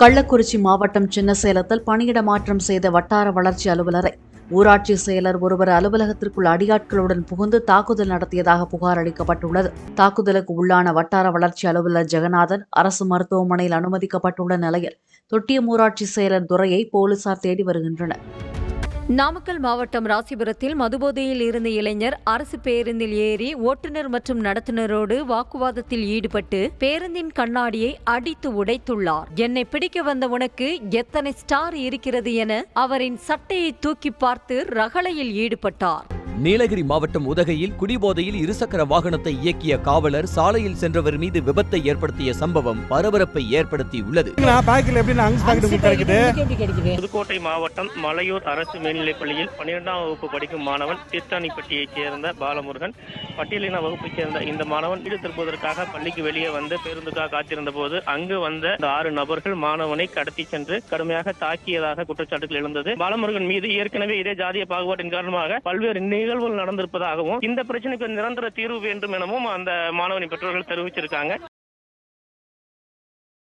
கள்ளக்குறிச்சி மாவட்டம் சின்னசேலத்தில் பணியிட மாற்றம் செய்த வட்டார வளர்ச்சி அலுவலரை ஊராட்சி செயலர் ஒருவர் அலுவலகத்திற்குள் அடியாட்களுடன் புகுந்து தாக்குதல் நடத்தியதாக புகார் அளிக்கப்பட்டுள்ளது. தாக்குதலுக்கு உள்ளான வட்டார வளர்ச்சி அலுவலர் ஜெகநாதன் அரசு மருத்துவமனையில் அனுமதிக்கப்பட்டுள்ள நிலையில் தொட்டியம் ஊராட்சி செயலர் துறையை போலீசார் தேடி வருகின்றனர். நாமக்கல் மாவட்டம் ராசிபுரத்தில் மதுபோதையில் இருந்த இளைஞர் அரசு பேருந்தில் ஏறி ஓட்டுநர் மற்றும் நடத்துனரோடு வாக்குவாதத்தில் ஈடுபட்டு பேருந்தின் கண்ணாடியை அடித்து உடைத்துள்ளார். என்னை பிடிக்க வந்த உனக்கு எத்தனை ஸ்டார் இருக்கிறது என அவரின் சட்டையை தூக்கி பார்த்து ரகளையில் ஈடுபட்டார். நீலகிரி மாவட்டம் உதகையில் குடிபோதையில் இருசக்கர வாகனத்தை இயக்கிய காவலர் சாலையில் சென்றவர் மீது விபத்தை ஏற்படுத்திய சம்பவம் பரபரப்பை உங்களுக்கு கிடைக்குது? புதுக்கோட்டை மாவட்டம் மலையூர் அரசு மேல்நிலைப் பள்ளியில் பன்னிரெண்டாம் வகுப்பு படிக்கும் மாணவன் தீர்த்தானிப்பட்டியைச் சேர்ந்த பாலமுருகன் பட்டியலின வகுப்பைச் சேர்ந்த இந்த மாணவன் வீடு திருப்புவதற்காக பள்ளிக்கு வெளியே வந்து பேருந்துக்காக காத்திருந்த போது அங்கு வந்த ஆறு நபர்கள் மாணவனை கடத்தி சென்று கடுமையாக தாக்கியதாக குற்றச்சாட்டுகள் எழுந்தது. பாலமுருகன் மீது ஏற்கனவே இதே ஜாதிய பாகுபாட்டின் காரணமாக பல்வேறு நிகழ்வுகள் நடந்திருப்பதாகவும் இந்த பிரச்சனைக்கு நிரந்தர தீர்வு வேண்டும் எனவும் அந்த மாணவனின் பெற்றோர்கள் தெரிவிச்சிருக்காங்க.